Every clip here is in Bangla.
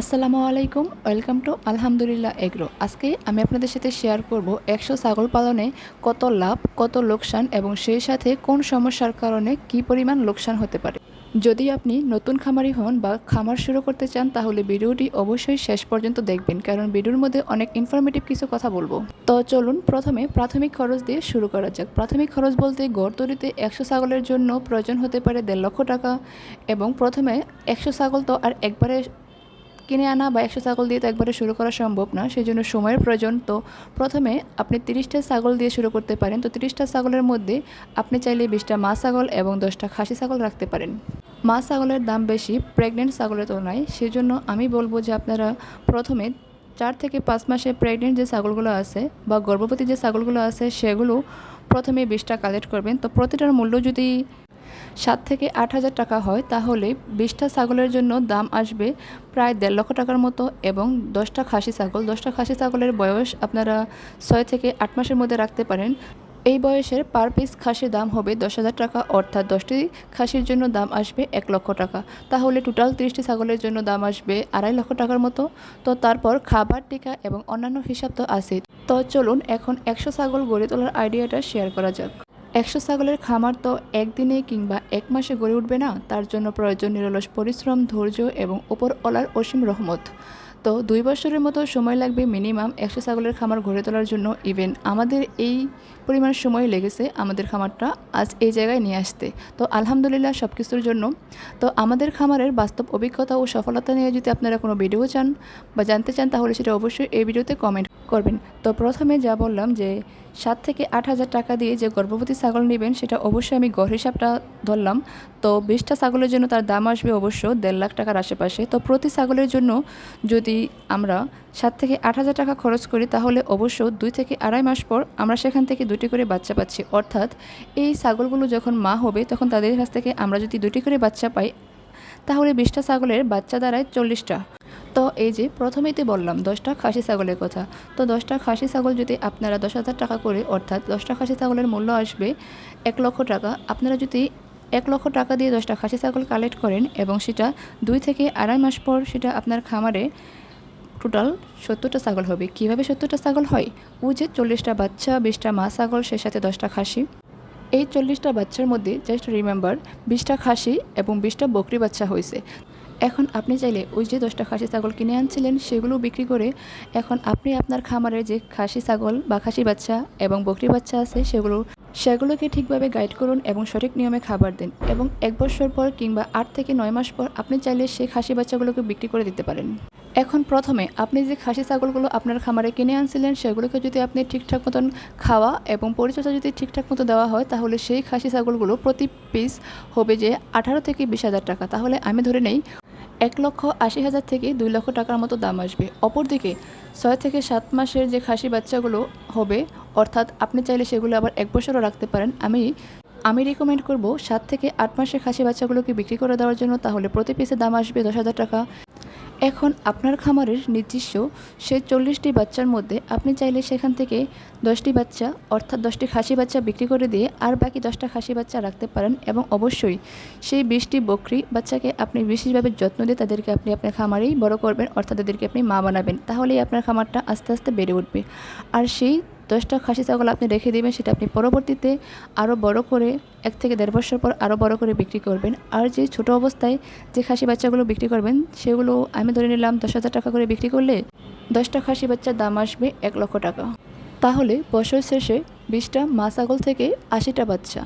আসসালামু আলাইকুম, ওয়েলকাম টু আলহামদুলিল্লাহ এগ্রো। আজকে আমি আপনাদের সাথে শেয়ার করব একশো ছাগল পালনে কত লাভ, কত লোকসান এবং সেই সাথে কোন সমস্যার কারণে কি পরিমাণ লোকসান হতে পারে। যদি আপনি নতুন খামারি হন বা খামার শুরু করতে চান, তাহলে ভিডিওটি অবশ্যই শেষ পর্যন্ত দেখবেন, কারণ ভিডিওর মধ্যে অনেক ইনফরমেটিভ কিছু কথা বলব। তো চলুন প্রথমে প্রাথমিক খরচ দিয়ে শুরু করা যাক। প্রাথমিক খরচ বলতে গড় তৈরিতে একশো ছাগলের জন্য প্রয়োজন হতে পারে দেড় লক্ষ টাকা এবং প্রথমে একশো ছাগল তো আর একবারে কিনে আনা বা একশো ছাগল দিয়ে তো একবারে শুরু করা সম্ভব না সেই জন্য সময়ের প্রয়োজন। তো প্রথমে আপনি তিরিশটা ছাগল দিয়ে শুরু করতে পারেন। তো তিরিশটা ছাগলের মধ্যে আপনি চাইলে বিশটা মা ছাগল এবং দশটা খাসি ছাগল রাখতে পারেন। মা ছাগলের দাম বেশি, প্রেগনেন্ট ছাগলের তুলনায়। সেজন্য আমি বলব যে আপনারা প্রথমে চার থেকে পাঁচ মাসে প্রেগনেন্ট যে ছাগলগুলো আছে বা গর্ভবতী যে ছাগলগুলো আছে, সেগুলো প্রথমে বিশটা কালেক্ট করবেন। তো প্রতিটার মূল্য যদি সাত থেকে আট হাজার টাকা হয়, তাহলে বিশটা ছাগলের জন্য দাম আসবে প্রায় দেড় লক্ষ টাকার মতো এবং দশটা খাসি ছাগল। দশটা খাসি ছাগলের বয়স আপনারা ছয় থেকে আট মাসের মধ্যে রাখতে পারেন। এই বয়সের পার পিস খাসির দাম হবে দশ হাজার টাকা, অর্থাৎ দশটি খাসির জন্য দাম আসবে এক লক্ষ টাকা। তাহলে টোটাল তিরিশটি ছাগলের জন্য দাম আসবে আড়াই লক্ষ টাকার মতো। তো তারপর খাবার টিকা এবং অন্যান্য হিসাব তো আছে তো চলুন এখন একশো ছাগল গড়ে তোলার আইডিয়াটা শেয়ার করা যাক। একশো ছাগলের খামার তো একদিনে কিংবা এক মাসে গড়ে উঠবে না, তার জন্য প্রয়োজন নিরলস পরিশ্রম, ধৈর্য এবং ওপর অলার অসীম রহমত। তো দুই বছরের মতো সময় লাগবে মিনিমাম একশো ছাগলের খামার গড়ে তোলার জন্য। ইভেন আমাদের এই পরিমাণ সময় লেগেছে আমাদের খামারটা আজ এই জায়গায় নিয়ে আসতে। তো আলহামদুলিল্লাহ সব কিছুর জন্য। তো আমাদের খামারের বাস্তব অভিজ্ঞতা ও সফলতা নিয়ে যদি আপনারা কোনো ভিডিও চান বা জানতে চান তাহলে সেটা অবশ্যই এই ভিডিওতে কমেন্ট করবেন। তো প্রথমে যা বললাম যে, সাত থেকে আট হাজার টাকা দিয়ে যে গর্ভবতী ছাগল নেবেন, সেটা অবশ্যই আমি গড় হিসাবটা ধরলাম। তো বিশটা ছাগলের জন্য তার দাম আসবে অবশ্য দেড় লাখ টাকার আশেপাশে। তো প্রতি ছাগলের জন্য যদি আমরা সাত থেকে আট হাজার টাকা খরচ করি, তাহলে অবশ্য দুই থেকে আড়াই মাস পর আমরা সেখান থেকে দুটি করে বাচ্চা পাচ্ছি। অর্থাৎ এই ছাগলগুলো যখন মা হবে, তখন তাদের কাছ থেকে আমরা যদি দুটি করে বাচ্চা পাই, তাহলে বিশটা ছাগলের বাচ্চা দাঁড়ায় চল্লিশটা। তো এই যে, প্রথমেই তো বললাম, দশটা খাসি ছাগলের কথা। তো দশটা খাসি ছাগল যদি আপনারা দশ হাজার টাকা করে, অর্থাৎ দশটা খাসি ছাগলের মূল্য আসবে এক লক্ষ টাকা, আপনারা যদি এক লক্ষ টাকা দিয়ে দশটা খাসি ছাগল কালেক্ট করেন এবং সেটা দুই থেকে আড়াই মাস পর সেটা আপনার খামারে টোটাল সত্তরটা ছাগল হবে। কীভাবে সত্তরটা ছাগল হয়? ও যে চল্লিশটা বাচ্চা, বিশটা মা ছাগল, সে সাথে দশটা খাসি। এই চল্লিশটা বাচ্চার মধ্যে জাস্ট রিমেম্বার বিশটা খাসি এবং বিশটা বকরি বাচ্চা হয়েছে। এখন আপনি চাইলে ওই যে দশটা খাসি ছাগল কিনে আনছিলেন, সেগুলো বিক্রি করে এখন আপনি আপনার খামারে যে খাসি ছাগল বা খাসি বাচ্চা এবং বকরি বাচ্চা আছে, সেগুলো, সেগুলোকে ঠিকভাবে গাইড করুন এবং সঠিক নিয়মে খাবার দিন এবং এক বছর পর কিংবা আট থেকে নয় মাস পর আপনি চাইলে সেই খাসি বাচ্চাগুলোকে বিক্রি করে দিতে পারেন। এখন প্রথমে আপনি যে খাসি ছাগলগুলো আপনার খামারে কিনে আনছিলেন, সেগুলোকে যদি আপনি ঠিকঠাক মতন খাওয়া এবং পরিচর্যা যদি ঠিকঠাক মতো দেওয়া হয়, তাহলে সেই খাসি ছাগলগুলো প্রতি পিস হবে যে আঠারো থেকে বিশ হাজার টাকা। তাহলে আমি ধরে নেই এক লক্ষ আশি হাজার থেকে দুই লক্ষ টাকার মতো দাম আসবে। অপরদিকে, ছয় থেকে সাত মাসের যে খাসি বাচ্চাগুলো হবে, অর্থাৎ আপনি চাইলে সেগুলো আবার এক বছরও রাখতে পারেন, আমি আমি রেকমেন্ড করব সাত থেকে আট মাসের খাসি বাচ্চাগুলোকে বিক্রি করে দেওয়ার জন্য, তাহলে প্রতি পিসে দাম আসবে দশ হাজার টাকা। এখন আপনার খামারের নিজস্ব সে চল্লিশটি বাচ্চার মধ্যে আপনি চাইলে সেখান থেকে দশটি বাচ্চা অর্থাৎ দশটি খাসি বাচ্চা বিক্রি করে দিয়ে আর বাকি দশটা খাসি বাচ্চা রাখতে পারেন এবং অবশ্যই সেই বিশটি বকরি বাচ্চাকে আপনি বিশেষভাবে যত্ন দিয়ে তাদেরকে আপনি আপনার খামারেই বড় করবেন অর্থাৎ তাদেরকে আপনি মা বানাবেন। তাহলেই আপনার খামারটা আস্তে আস্তে বেড়ে উঠবে। আর সেই দশটা খাসি ছাগল আপনি রেখে দেবেন, সেটা আপনি পরবর্তীতে আরও বড় করে, এক থেকে দেড় বছর পর আরও বড় করে বিক্রি করবেন। আর যে ছোট অবস্থায় যে খাসি বাচ্চাগুলো বিক্রি করবেন, সেগুলো আমি ধরে নিলাম দশ হাজার টাকা করে বিক্রি করলে দশটা খাসি বাচ্চার দাম আসবে এক লক্ষ টাকা। তাহলে বছর শেষে বিশটা মা ছাগল থেকে আশিটা বাচ্চা।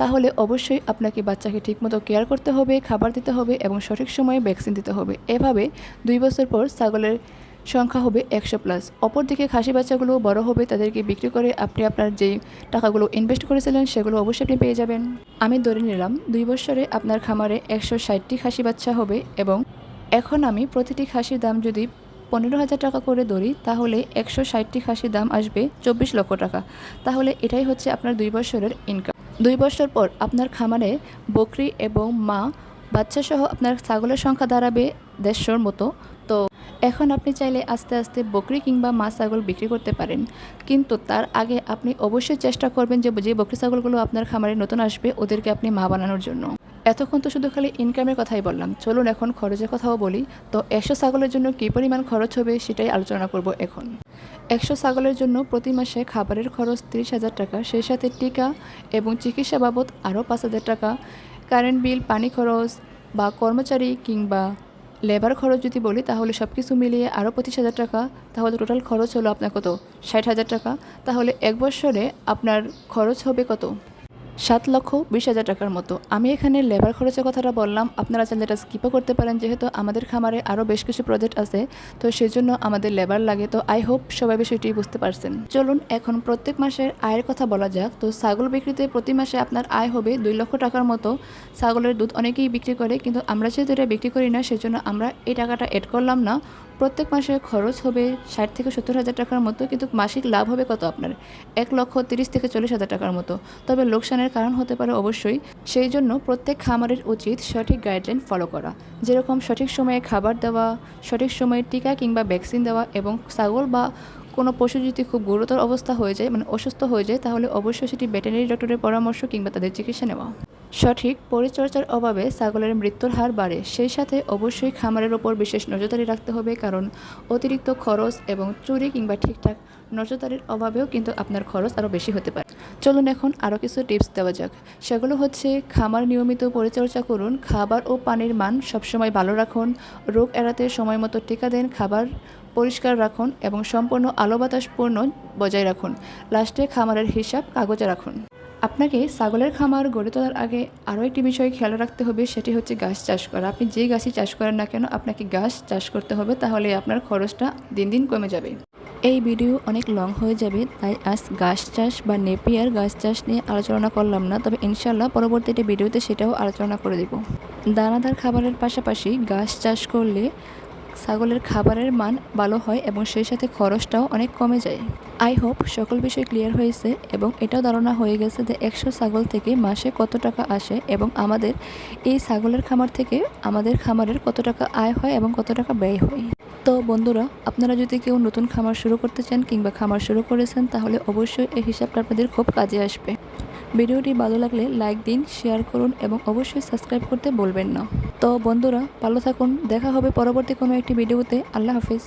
তাহলে অবশ্যই আপনাকে বাচ্চাকে ঠিকমতো কেয়ার করতে হবে, খাবার দিতে হবে এবং সঠিক সময়ে ভ্যাকসিন দিতে হবে। এভাবে দুই বছর পর ছাগলের সংখ্যা হবে একশো প্লাস অপরদিকে খাসি বাচ্চাগুলো বড় হবে, তাদেরকে বিক্রি করে আপনি আপনার যেই টাকাগুলো ইনভেস্ট করেছিলেন, সেগুলো অবশ্যই আপনি পেয়ে যাবেন। আমি ধরে নিলাম, দুই বছরে আপনার খামারে একশো ষাটটি খাসি বাচ্চা হবে এবং এখন আমি প্রতিটি খাসির দাম যদি পনেরো হাজার টাকা করে ধরি, তাহলে একশো ষাটটি খাসির দাম আসবে চব্বিশ লক্ষ টাকা। তাহলে এটাই হচ্ছে আপনার দুই বছরের ইনকাম দুই বছর পর আপনার খামারে বকরি এবং মা বাচ্চা সহ আপনার ছাগলের সংখ্যা দাঁড়াবে দেড়শোর মতো। তো এখন আপনি চাইলে আস্তে আস্তে বকরি কিংবা মা ছাগল বিক্রি করতে পারেন। কিন্তু তার আগে আপনি অবশ্যই চেষ্টা করবেন যে যে বকরি ছাগলগুলো আপনার খামারে নতুন আসবে, ওদেরকে আপনি মা বানানোর জন্য। এতক্ষণ তো শুধু খালি ইনকামের কথাই বললাম। চলুন এখন খরচের কথাও বলি। তো একশো ছাগলের জন্য কী পরিমাণ খরচ হবে সেটাই আলোচনা করব এখন। একশো ছাগলের জন্য প্রতি মাসে খাবারের খরচ তিরিশ হাজার টাকা, সেই সাথে টিকা এবং চিকিৎসা বাবদ আরও পাঁচ হাজার টাকা। কারেন্ট বিল পানি খরচ বা কর্মচারী কিংবা লেবার খরচ যদি বলি, তাহলে সব কিছু মিলিয়ে আরও পঁচিশ হাজার টাকা, তাহলে টোটাল খরচ হলো আপনার কত? ষাট হাজার টাকা, তাহলে এক বছরে আপনার খরচ হবে কত? সাত লক্ষ বিশ হাজার টাকার মতো। আমি এখানে লেবার খরচের কথাটা বললাম। আপনারা চাইলে এটা স্কিপও করতে পারেন, যেহেতু আমাদের খামারে আরও বেশ কিছু প্রজেক্ট আছে, তো সেই জন্য আমাদের লেবার লাগে। তো আই হোপ সবাই বিষয়টি বুঝতে পারছেন। চলুন, এখন প্রত্যেক মাসের আয়ের কথা বলা যাক। তো ছাগল বিক্রিতে প্রতি মাসে আপনার আয় হবে দুই লক্ষ টাকার মতো। ছাগলের দুধ অনেকেই বিক্রি করে, কিন্তু আমরা যেহেতু এটা বিক্রি করি না, সেজন্য আমরা এই টাকাটা এড করলাম না। প্রত্যেক মাসে খরচ হবে ষাট থেকে সত্তর হাজার টাকার মতো, কিন্তু মাসিক লাভ হবে কত আপনার? এক লক্ষ তিরিশ থেকে চল্লিশ হাজার টাকার মতো। তবে লোকসানের কারণ হতে পারে অবশ্যই, সেই জন্য প্রত্যেক খামারের উচিত সঠিক গাইডলাইন ফলো করা। যেরকম সঠিক সময়ে খাবার দেওয়া, সঠিক সময়ে টিকা কিংবা ভ্যাকসিন দেওয়া এবং ছাগল বা কোনো পশু যদি খুব গুরুতর অবস্থা হয়ে যায় মানে অসুস্থ হয়ে যায়, তাহলে অবশ্যই সেটি ভেটেরিনারি ডক্টরের পরামর্শ কিংবা তাদের চিকিৎসা নেওয়া। সঠিক পরিচর্যার অভাবে ছাগলের মৃত্যুর হার বাড়ে। সেই সাথে অবশ্যই খামারের ওপর বিশেষ নজরদারি রাখতে হবে, কারণ অতিরিক্ত খরচ এবং চুরি কিংবা ঠিকঠাক নজরদারির অভাবেও কিন্তু আপনার খরচ আরও বেশি হতে পারে। চলুন এখন আরও কিছু টিপস দেওয়া যাক। সেগুলো হচ্ছে, খামার নিয়মিত পরিচর্যা করুন, খাবার ও পানির মান সবসময় ভালো রাখুন, রোগ এড়াতে সময় মতো টিকা দেন, খাবার পরিষ্কার রাখুন এবং সম্পূর্ণ আলো বাতাসপূর্ণ বজায় রাখুন। লাস্টে খামারের হিসাব কাগজে রাখুন। আপনাকে ছাগলের খামার গড়ে তোলার আগে আরও একটি বিষয় খেয়াল রাখতে হবে, সেটি হচ্ছে গাছ চাষ করা। আপনি যে গাছই চাষ করেন না কেন, আপনাকে গাছ চাষ করতে হবে, তাহলে আপনার খরচটা দিন দিন কমে যাবে। এই ভিডিও অনেক লং হয়ে যাবে, তাই আজ গাছ চাষ বা নেপিয়ার গাছ চাষ নিয়ে আলোচনা করলাম না, তবে ইনশাল্লাহ পরবর্তীতে ভিডিওতে সেটাও আলোচনা করে দেব। দানাদার খাবারের পাশাপাশি গাছ চাষ করলে ছাগলের খাবারের মান ভালো হয় এবং সেই সাথে খরচটাও অনেক কমে যায়। আই হোপ সকল বিষয় ক্লিয়ার হয়েছে এবং এটাও ধারণা হয়ে গেছে যে একশো ছাগল থেকে মাসে কত টাকা আসে এবং আমাদের এই ছাগলের খামার থেকে আমাদের খামারের কত টাকা আয় হয় এবং কত টাকা ব্যয় হয়। তো বন্ধুরা, আপনারা যদি কেউ নতুন খামার শুরু করতে চান কিংবা খামার শুরু করেছেন, তাহলে অবশ্যই এই হিসাবটা আপনাদের খুব কাজে আসবে। ভিডিওটি ভালো লাগলে লাইক দিন, শেয়ার করুন এবং অবশ্যই সাবস্ক্রাইব করতে বলবেন না। তো বন্ধুরা, ভালো থাকুন, দেখা হবে পরবর্তী কোনো একটি ভিডিওতে। আল্লাহ হাফিজ।